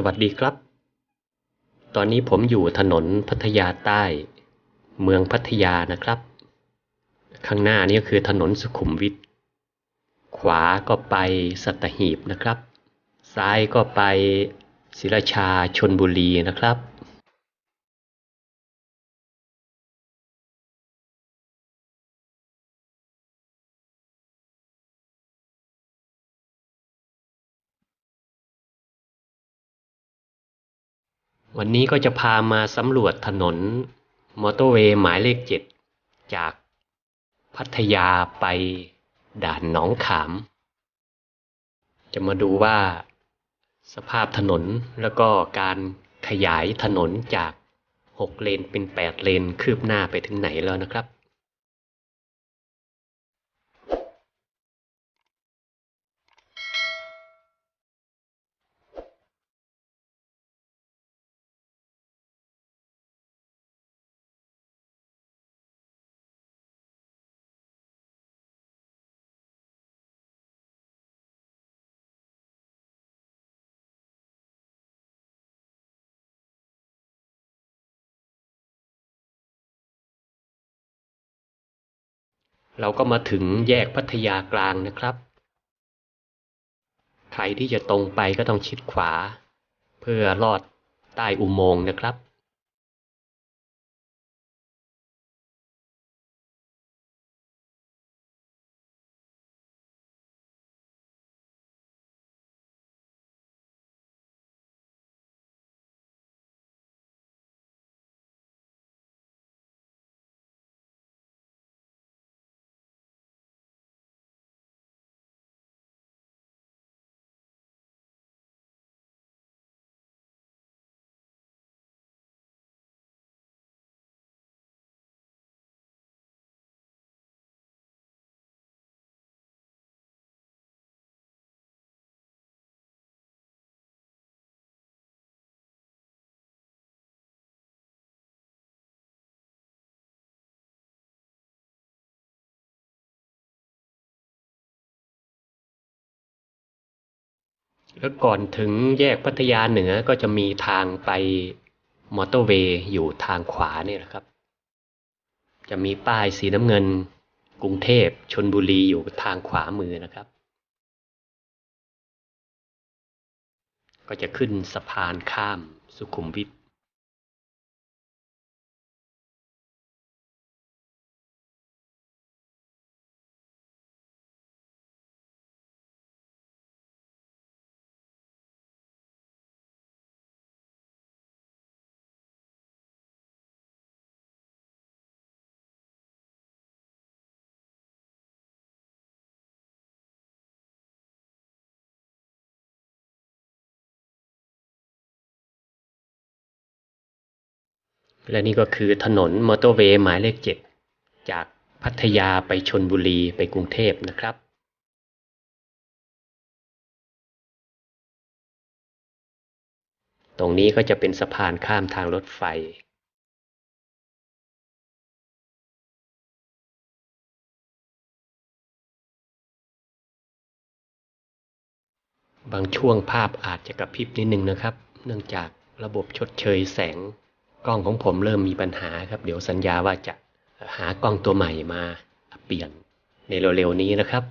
สวัสดีครับ ตอนนี้ผมอยู่ถนนพัทยาใต้ เมืองพัทยานะครับ ข้างหน้านี่ก็คือถนนสุขุมวิท ขวาก็ไปสัตหีบนะครับ ซ้ายก็ไปศิราชาชนบุรีนะครับ วันนี้ก็จะพามาสำรวจถนนมอเตอร์เวย์หมายเลขเจ็ดจากพัทยาไปด่านหนองขาม จะมาดูว่า สภาพถนนแล้วก็การขยายถนนจาก 6 เลนเป็น 8 เลนคืบหน้าไปถึงไหนแล้วนะครับ เราก็มาถึงแยกพัทยากลางนะครับ ใครที่จะตรงไปก็ต้องชิดขวา เพื่อลอดใต้อุโมงค์นะครับ แล้วก่อนถึงแยกพัทยาเหนือก็จะมีทางไปมอเตอร์เวย์อยู่ทางขวาเนี่ยนะครับ จะมีป้ายสีน้ำเงิน กรุงเทพชนบุรีอยู่ทางขวามือนะครับ ก็จะขึ้นสะพานข้ามสุขุมวิท และนี่ก็คือถนนมอเตอร์เวย์หมายเลขเจ็ดจากพัทยาไปชนบุรีไปกรุงเทพนะครับตรงนี้ก็จะเป็นสะพานข้ามทางรถไฟ บางช่วงภาพอาจจะกระพริบนิดนึงนะครับ เนื่องจากระบบชดเชยแสง กล้องของผมเริ่มมีปัญหาครับ เดี๋ยวสัญญาว่าจะหากล้องตัวใหม่มาเปลี่ยนในเร็วๆนี้นะครับ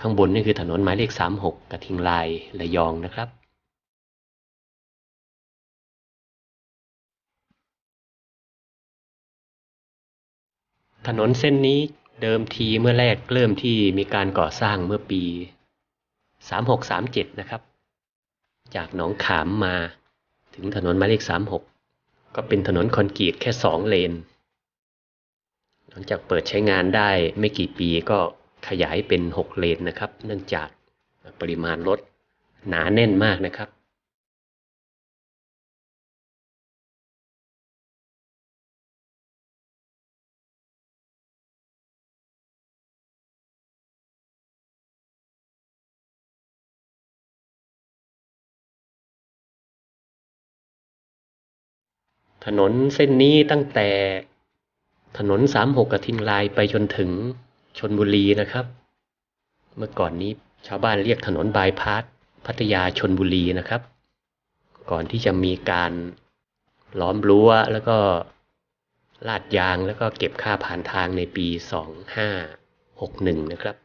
ข้างบนนี่คือถนนหมายเลข 36 กระทิงลายระยองนะครับ ถนนเส้นนี้เดิมทีเมื่อแรกเริ่มที่มีการก่อสร้างเมื่อปี 3637 นะครับ จากหนองขามมาถึงถนนหมายเลข 36 ก็เป็นถนนคอนกรีตแค่ 2 เลน หลังจากเปิดใช้งานได้ไม่กี่ปีก็ ขยายเป็น 6 เลนนะครับ เนื่องจากปริมาณรถหนาแน่นมากนะครับถนนเส้นนี้ตั้งแต่ถนน 36กระทิงลายไปจนถึง ชนบุรีนะครับ เมื่อก่อนนี้ชาวบ้านเรียกถนนบายพาสพัทยาชนบุรีนะครับ ก่อนที่จะมีการล้อมรั้วแล้วก็ลาดยางแล้วก็เก็บค่าผ่านทางในปี 2561 นะครับ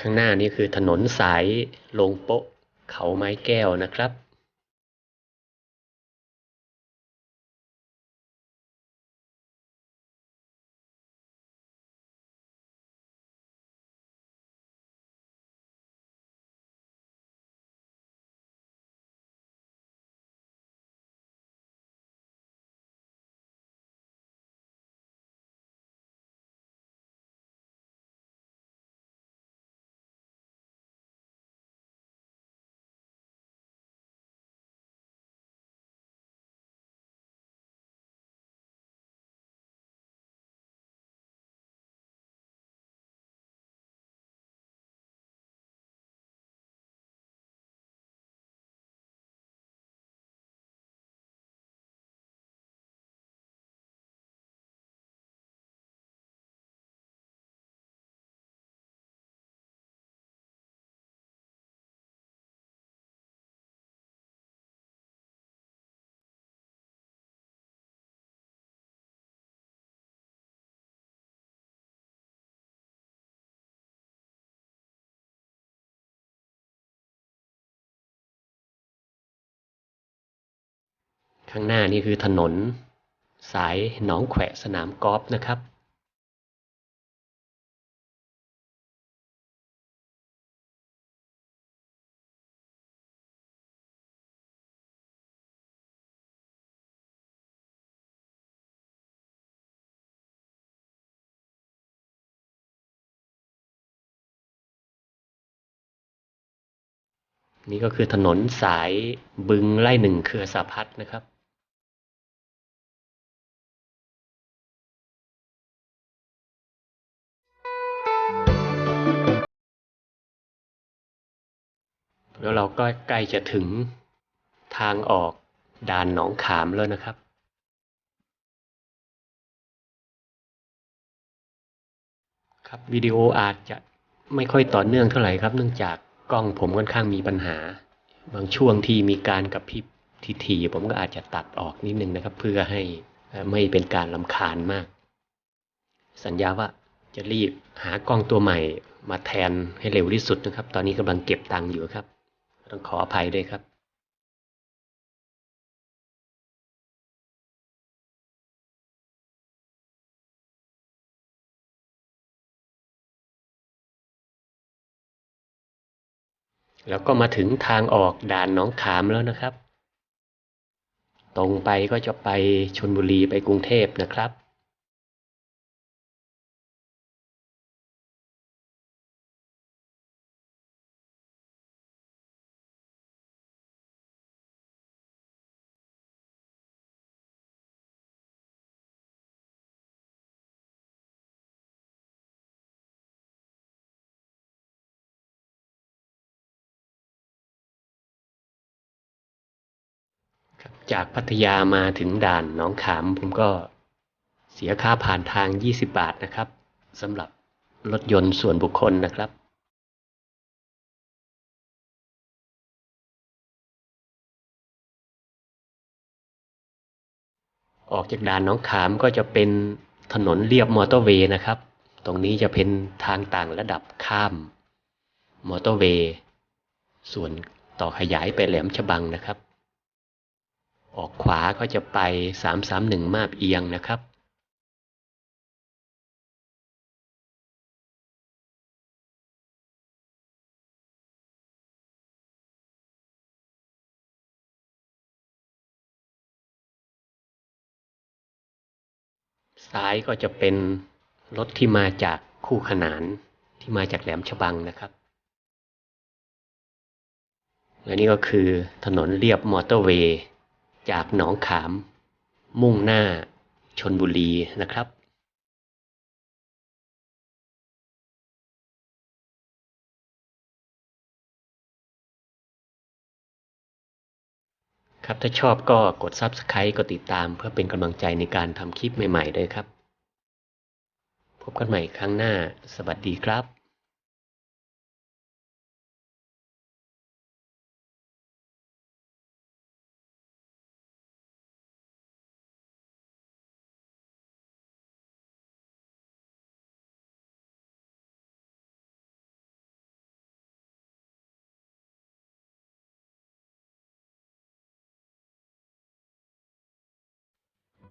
ข้างหน้านี่คือถนนสายลงโปะเขาไม้แก้วนะครับ ข้างหน้านี่คือถนน สายหนองแขวะสนามกอล์ฟนะครับนี่ก็คือถนนสายบึงไล่หนึ่งเครือสาพัฒนะครับ แล้วเราก็ใกล้จะถึงทางออกด่านหนองขามแล้วนะครับ ครับวิดีโออาจจะไม่ค่อยต่อเนื่องเท่าไหร่ครับ เนื่องจากกล้องผมค่อนข้างมีปัญหา บางช่วงที่มีการกับพริบทีๆผมก็อาจจะตัดออกนิดนึงนะครับ เพื่อให้ไม่เป็นการลำคาญมาก สัญญาว่าจะรีบหากล้องตัวใหม่มาแทนให้เร็วที่สุดนะครับ ตอนนี้กำลังเก็บตังค์อยู่ครับ ต้องขออภัยด้วยครับแล้วก็มาถึงทางออกด่านหน้องขามแล้วนะครับ ตรงไปก็จะไปชนบุรีไปกรุงเทพนะครับ จากพัทยามาถึงด่านหนองขามผมก็เสียค่าผ่านทาง 20 บาทนะครับสำหรับรถยนต์ส่วนบุคคลนะครับ ออกจากด่านน้องขามก็จะเป็นถนนเลียบมอเตอร์เวย์นะครับ ตรงนี้จะเป็นทางต่างระดับข้ามมอเตอร์เวย์ ส่วนต่อขยายไปแหลมฉบังนะครับ ออกขวาก็จะไป 331 มาบเอียงนะครับ ซ้ายก็จะเป็นรถที่มาจากคู่ขนานที่มาจากแหลมฉบังนะครับ และนี่ก็คือถนนเรียบมอเตอร์เวย์ จากหนองขาม มุ่งหน้าชนบุรีนะครับครับถ้าชอบก็กด Subscribe กดติดตามเพื่อเป็นกำลังใจในการทำคลิปใหม่ๆด้วยครับ พบกันใหม่ครั้งหน้า สวัสดีครับ